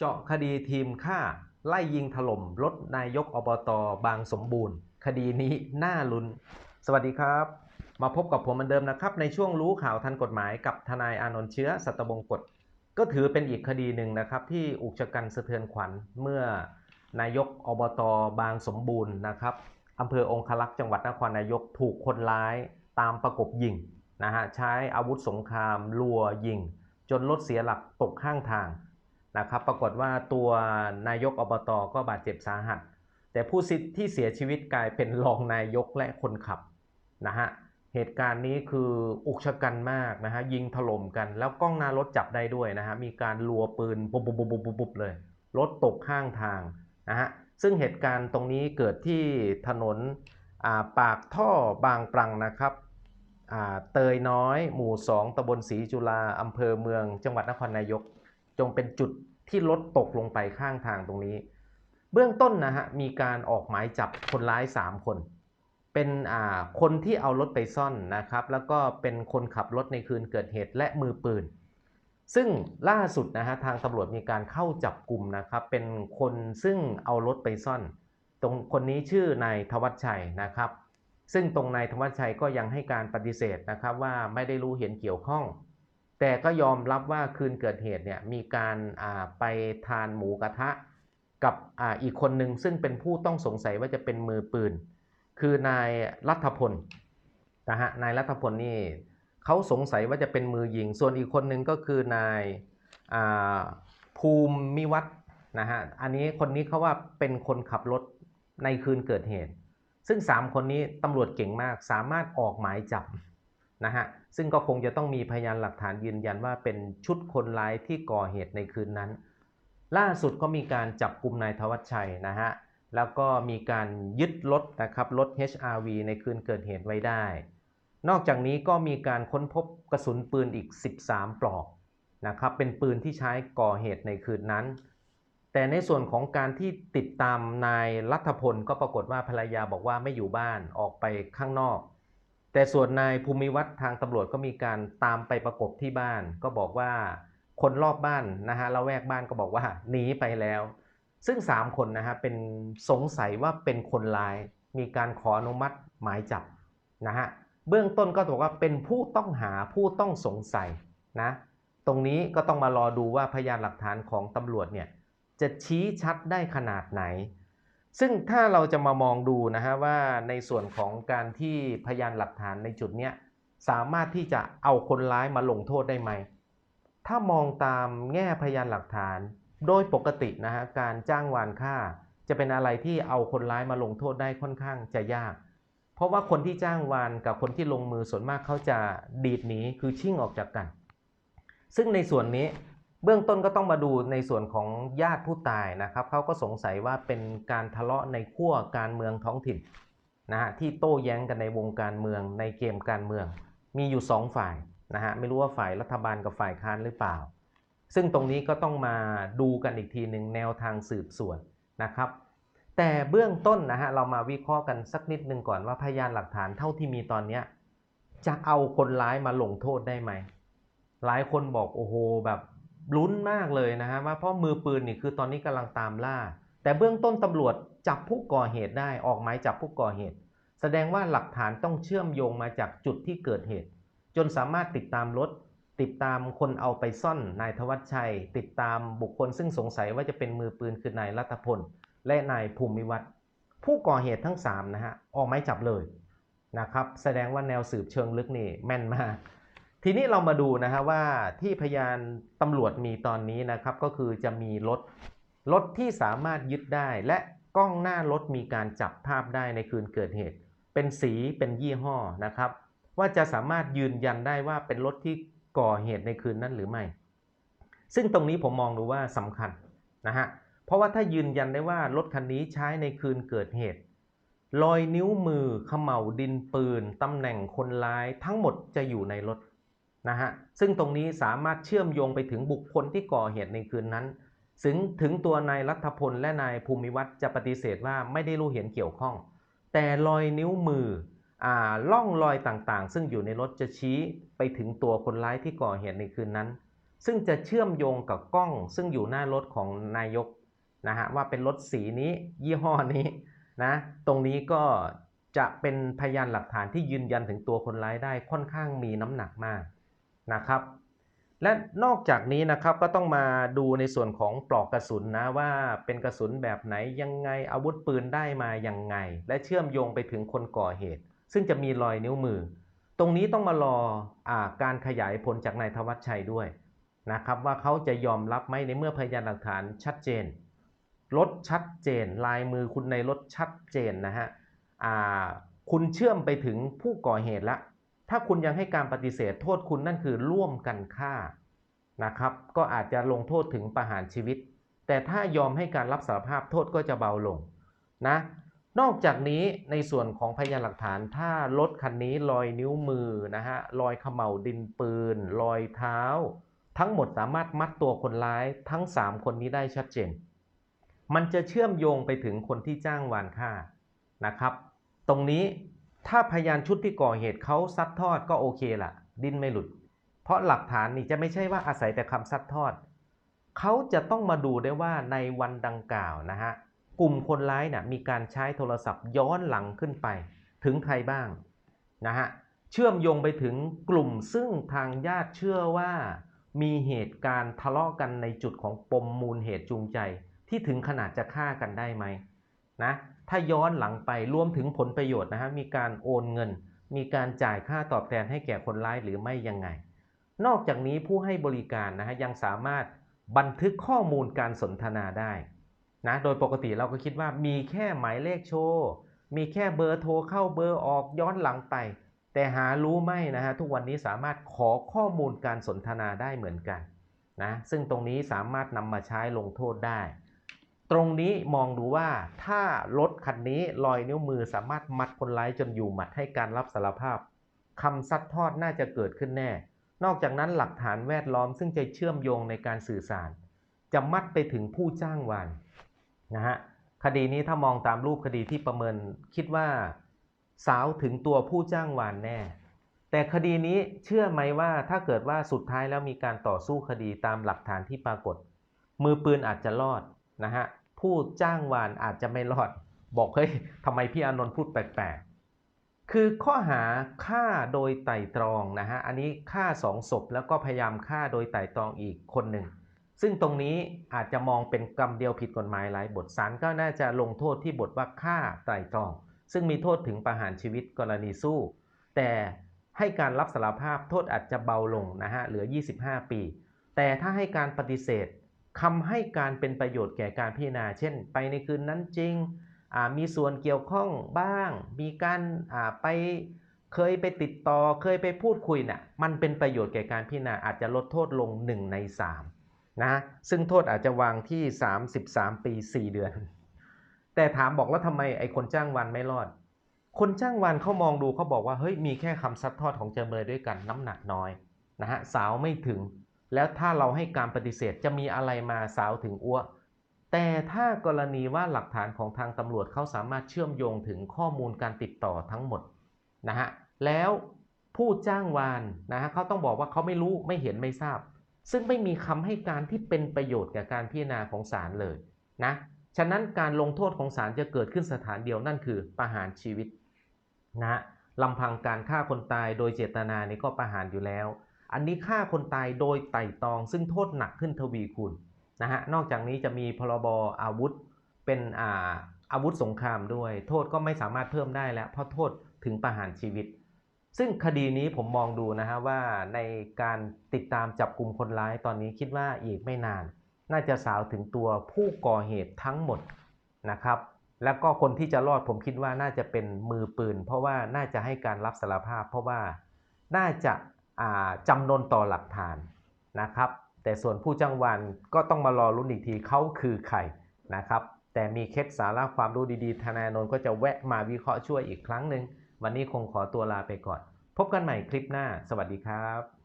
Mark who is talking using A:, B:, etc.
A: เจาะคดีทีมฆ่า ไล่ยิงถล่มรถนายกอบตบางสมบูรณ์ คดีนี้น่าลุ้น สวัสดีครับ มาพบกับผมเหมือนเดิมนะครับ ในช่วงรู้ข่าวทันกฎหมายกับทนายอานนท์เชื้อสัตบงกฎก็ถือเป็นอีกคดีหนึ่งนะครับ ที่อุกชะกันสะเทือนขวัญเมื่อนายกอบตบางสมบูรณ์นะครับอำเภอองคลักษ์จังหวัดนครนายกถูกคนร้ายตามประกบยิงนะฮะใช้อาวุธสงครามลัวยิง จนรถเสียหลักตกข้างทาง นะครับ ปรากฏว่าตัวนายกอบตก็บาดเจ็บสาหัส แต่ผู้ที่เสียชีวิตกลายเป็นรองนายกและคนขับนะฮะเหตุการณ์นี้คืออุกชะกันมากนะฮะยิงถล่มกันแล้วกล้องหน้ารถจับได้ด้วยนะฮะมีการลัวปืนปุบปุ๊บปุ๊บปุบปุบเลยรถตกข้างทางนะฮะซึ่งเหตุการณ์ตรงนี้เกิดที่ถนนปากท่อบางปรังนะครับเตยน้อย หมู่ 2ตำบลศรีจุฬาอำเภอเมืองจังหวัดนครนายก จงเป็นจุดที่รถตกลงไปข้างทางตรงนี้ เบื้องต้นนะฮะมีการออกหมายจับคนร้าย 3 คน เป็นคนที่เอารถไปซ่อนนะครับ แล้วก็เป็นคนขับรถในคืนเกิดเหตุและมือปืน ซึ่งล่าสุดนะฮะทางตำรวจมีการเข้าจับกลุ่มนะครับ เป็นคนซึ่งเอารถไปซ่อน ตรงคนนี้ชื่อนายทวัชชัยนะครับ ซึ่งตรงนายธวัชชัยก็ยังให้การปฏิเสธนะครับว่าไม่ได้รู้เห็นเกี่ยวข้อง แต่ก็ยอมรับว่าคืนเกิดเหตุเนี่ยมีการไปทานหมูกระทะกับออีกคนหนึ่งซึ่งเป็นผู้ต้องสงสัยว่าจะเป็นมือปืน คือนายรัฐพลนะฮะนายรัฐพลนี่เขาสงสัยว่าจะเป็นมือยิง ส่วนอีกคนหนึ่งก็คือนายภูมิวัฒนะฮะอันนี้คนนี้เขาว่าเป็นคนขับรถในคืนเกิดเหตุ ซึ่ง 3 คนนี้ตำรวจเก่งมากสามารถออกหมายจับ นะฮะซึ่งก็คงจะต้องมีพยานหลักฐานยืนยันว่าเป็นชุดคนร้ายที่ก่อเหตุในคืนนั้น ล่าสุดก็มีการจับกลุ่มนายทวัชชัยนะฮะแล้วก็มีการยึดรถนะครับรถ HRV ในคืนเกิดเหตุไว้ได้ นอกจากนี้ก็มีการค้นพบกระสุนปืนอีก 13 ปลอกนะครับเป็นปืนที่ใช้ก่อเหตุในคืนนั้น แต่ในส่วนของการที่ติดตามนายรัฐพลก็ปรากฏว่าภรรยาบอกว่าไม่อยู่บ้านออกไปข้างนอก แต่ส่วนนายภูมิวัฒน์ทางตำรวจก็มีการตามไปประกบที่บ้าน ก็บอกว่าคนรอบบ้านนะฮะละแวกบ้านก็บอกว่าหนีไปแล้ว ซึ่ง 3 คนนะฮะเป็นสงสัยว่าเป็นคนร้าย มีการขออนุมัติหมายจับนะฮะเบื้องต้นก็บอกว่าเป็นผู้ต้องหาผู้ต้องสงสัยนะตรงนี้ก็ต้องมารอดูว่าพยานหลักฐานของตำรวจเนี่ยจะชี้ชัดได้ขนาดไหน ซึ่งถ้าเราจะมามองดูนะฮะว่าในส่วนของการที่พยานหลักฐานในจุดเนี้ยสามารถที่จะเอาคนร้ายมาลงโทษได้ไหม ถ้ามองตามแง่พยานหลักฐาน โดยปกตินะฮะการจ้างวานฆ่า จะเป็นอะไรที่เอาคนร้ายมาลงโทษได้ค่อนข้างจะยาก เพราะว่าคนที่จ้างวานกับคนที่ลงมือส่วนมากเขาจะดีดหนีคือชิ่งออกจากกัน ซึ่งในส่วนนี้ เบื้องต้นก็ต้องมาดูในส่วนของญาติผู้ตายนะครับเขาก็สงสัยว่าเป็นการทะเลาะในขั้วการเมืองท้องถิ่นนะฮะที่โต้แย้งกันในวงการเมืองในเกมการเมือง มีอยู่ 2 ฝ่ายนะฮะไม่รู้ว่าฝ่ายรัฐบาลกับฝ่ายค้านหรือเปล่า ซึ่งตรงนี้ก็ต้องมาดูกันอีกทีหนึ่งแนวทางสืบสวนนะครับ แต่เบื้องต้นนะฮะเรามาวิเคราะห์กันสักนิดนึงก่อนว่าพยานหลักฐานเท่าที่มีตอนนี้จะเอาคนร้ายมาลงโทษได้ไหมหลายคนบอกโอ้โหแบบ ลุ้นมากเลยนะฮะว่าเพราะมือปืนนี่คือตอนนี้กำลังตามล่า แต่เบื้องต้นตำรวจจับผู้ก่อเหตุได้ออกหมายจับผู้ก่อเหตุ แสดงว่าหลักฐานต้องเชื่อมโยงมาจากจุดที่เกิดเหตุ จนสามารถติดตามรถ ติดตามคนเอาไปซ่อนนายธวัชชัย ติดตามบุคคลซึ่งสงสัยว่าจะเป็นมือปืนคือนายรัตพล และนายภูมิวัฒน์ผู้ก่อเหตุทั้ง3นะฮะออกหมายจับเลยนะครับแสดงว่าแนวสืบเชิงลึกนี่แม่นมาก ทีนี้เรามาดูนะฮะว่าที่พยานตำรวจมีตอนนี้นะครับ ก็คือจะมีรถรถที่สามารถยึดได้ และกล้องหน้ารถมีการจับภาพได้ในคืนเกิดเหตุ เป็นสีเป็นยี่ห้อนะครับ ว่าจะสามารถยืนยันได้ว่าเป็นรถที่ก่อเหตุในคืนนั้นหรือไม่ ซึ่งตรงนี้ผมมองดูว่าสำคัญนะฮะเพราะว่าถ้ายืนยันได้ว่ารถคันนี้ใช้ในคืนเกิดเหตุรอยนิ้วมือขมเหลาดินปืนตำแหน่งคนร้ายทั้งหมดจะอยู่ในรถ นะฮะซึ่งตรงนี้สามารถเชื่อมโยงไปถึงบุคคลที่ก่อเหตุในคืนนั้น ถึงถึงตัวนายรัฐพลและนายภูมิวัฒน์จะปฏิเสธว่าไม่ได้รู้เห็นเกี่ยวข้อง แต่รอยนิ้วมืออ่าล่องรอยต่างๆ ซึ่งอยู่ในรถจะชี้ไปถึงตัวคนร้ายที่ก่อเหตุในคืนนั้น ซึ่งจะเชื่อมโยงกับกล้อง ซึ่งอยู่หน้ารถของนายกนะฮะว่าเป็นรถสีนี้ยี่ห้อนี้นะตรงนี้ก็จะเป็นพยานหลักฐานที่ยืนยันถึงตัวคนร้ายได้ค่อนข้างมีน้ำหนักมาก นะครับ และนอกจากนี้นะครับก็ต้องมาดูในส่วนของปลอกกระสุนนะว่าเป็นกระสุนแบบไหนยังไงอาวุธปืนได้มายังไง และเชื่อมโยงไปถึงคนก่อเหตุ ซึ่งจะมีรอยนิ้วมือ ตรงนี้ต้องมารออการขยายผลจากนายธวัชชัยด้วยนะครับว่าเขาจะยอมรับไหมในเมื่อพยานหลักฐานชัดเจนรถชัดเจน ลายมือคุณในรถชัดเจนนะฮะคุณเชื่อมไปถึงผู้ก่อเหตุละ ถ้าคุณยังให้การปฏิเสธโทษคุณนั่นคือร่วมกันฆ่านะครับ ก็อาจจะลงโทษถึงประหารชีวิต แต่ถ้ายอมให้การรับสารภาพโทษก็จะเบาลงนะ นอกจากนี้ในส่วนของพยานหลักฐานถ้ารถคันนี้รอยนิ้วมือนะฮะรอยเขม่าวดินปืน รอยเท้า ทั้งหมดสามารถมัดตัวคนร้ายทั้ง 3 คนนี้ได้ชัดเจน มันจะเชื่อมโยงไปถึงคนที่จ้างวานฆ่านะครับ ตรงนี้ ถ้าพยานชุดที่ก่อเหตุเขาซัดทอดก็โอเคละดิ้นไม่หลุด เพราะหลักฐานนี่จะไม่ใช่ว่าอาศัยแต่คำซัดทอด เขาจะต้องมาดูได้ว่าในวันดังกล่าวนะฮะกลุ่มคนร้ายเนี่ยมีการใช้โทรศัพท์ย้อนหลังขึ้นไป ถึงใครบ้างนะฮะเชื่อมโยงไปถึงกลุ่มซึ่งทางญาติเชื่อว่ามีเหตุการณ์ทะเลาะกันในจุดของปมมูลเหตุจูงใจ ที่ถึงขนาดจะฆ่ากันได้ไหมนะ ถ้าย้อนหลังไปรวมถึงผลประโยชน์นะฮะมีการโอนเงิน มีการจ่ายค่าตอบแทนให้แก่คนร้ายหรือไม่ยังไง นอกจากนี้ผู้ให้บริการนะฮะยังสามารถบันทึกข้อมูลการสนทนาได้นะโดยปกติเราก็คิดว่ามีแค่หมายเลขโชว์มีแค่เบอร์โทรเข้าเบอร์ออกย้อนหลังไป แต่หารู้ไหมนะฮะทุกวันนี้สามารถขอข้อมูลการสนทนาได้เหมือนกันนะซึ่งตรงนี้สามารถนำมาใช้ลงโทษได้ ตรงนี้มองดูว่าถ้ารถคันนี้รอยนิ้วมือสามารถมัดคนร้ายจนอยู่หมัดให้การรับสารภาพคำซัดทอดน่าจะเกิดขึ้นแน่ นอกจากนั้นหลักฐานแวดล้อมซึ่งจะเชื่อมโยงในการสื่อสาร จะมัดไปถึงผู้จ้างวานนะฮะคดีนี้ถ้ามองตามรูปคดีที่ประเมินคิดว่าสาวถึงตัวผู้จ้างวานแน่ แต่คดีนี้เชื่อไหมว่าถ้าเกิดว่าสุดท้ายแล้วมีการต่อสู้คดีตามหลักฐานที่ปรากฏ มือปืนอาจจะรอด นะฮะผู้จ้างวานอาจจะไม่รอด บอกเฮ้ยทำไมพี่อานนท์พูดแปลกๆ คือข้อหาฆ่าโดยไตร่ตรองนะฮะอันนี้ฆ่าสองศพแล้วก็พยายามฆ่าโดยไตร่ตรองอีกคนหนึ่งซึ่งตรงนี้อาจจะมองเป็นกรรมเดียวผิดกฎหมายหลายบทศาลก็น่าจะลงโทษที่บทว่าฆ่าไตร่ตรอง ซึ่งมีโทษถึงประหารชีวิตกรณีสู้ แต่ให้การรับสารภาพโทษอาจจะเบาลงนะฮะเหลือ 25 ปี แต่ถ้าให้การปฏิเสธ คำให้การเป็นประโยชน์แก่การพิจารณา เช่น ไปในคืนนั้นจริง มีส่วนเกี่ยวข้องบ้าง มีการไปเคยไปติดต่อ เคยไปพูดคุยนะ่ะ มันเป็นประโยชน์แก่การพิจารณาอาจจะลดโทษลง 1 ใน 3 นะ ซึ่งโทษอาจจะวางที่ 33 ปี 4 เดือน แต่ถามบอกแล้วทำไมไอ้คนจ้างวันไม่รอด คนจ้างวันเขามองดูเขาบอกว่า เฮ้ย มีแค่คำซัดทอดของจำเลยด้วยกันน้ำหนักน้อยนะฮะ สาวไม่ถึง แล้วถ้าเราให้การปฏิเสธจะมีอะไรมาสาวถึงอ้วแต่ถ้ากรณีว่าหลักฐานของทางตำรวจเขาสามารถเชื่อมโยงถึงข้อมูลการติดต่อทั้งหมดนะฮะแล้วผู้จ้างวานนะฮะเขาต้องบอกว่าเขาไม่รู้ไม่เห็นไม่ทราบ ซึ่งไม่มีคำให้การที่เป็นประโยชน์แก่การพิจารณาของศาลเลยนะฉะนั้นการลงโทษของศาลจะเกิดขึ้นสถานเดียวนั่นคือประหารชีวิตนะลำพังการฆ่าคนตายโดยเจตนานี่ก็ประหารอยู่แล้ว อันนี้ฆ่าคนตายโดยไต่ตรอง ซึ่งโทษหนักขึ้นทวีคูณนะฮะนอกจากนี้จะมีพรบอาวุธเป็นอาอาวุธสงครามด้วย โทษก็ไม่สามารถเพิ่มได้แล้วเพราะโทษถึงประหารชีวิต ซึ่งคดีนี้ผมมองดูนะฮะว่าในการติดตามจับกลุ่มคนร้ายตอนนี้คิดว่าอีกไม่นาน น่าจะสาวถึงตัวผู้ก่อเหตุทั้งหมดนะครับแล้วก็คนที่จะรอดผมคิดว่าน่าจะเป็นมือปืน เพราะว่าน่าจะให้การรับสารภาพ เพราะว่าน่าจะ จำนนต่อหลักฐานนะครับ แต่ส่วนผู้จ้างวานก็ต้องมารอรุ้นอีกทีเขาคือใครนะครับ แต่มีเคล็ดสาระความรู้ดีๆ ทนายนนท์ก็จะแวะมาวิเคราะห์ช่วยอีกครั้งหนึ่งวันนี้คงขอตัวลาไปก่อน พบกันใหม่คลิปหน้า สวัสดีครับ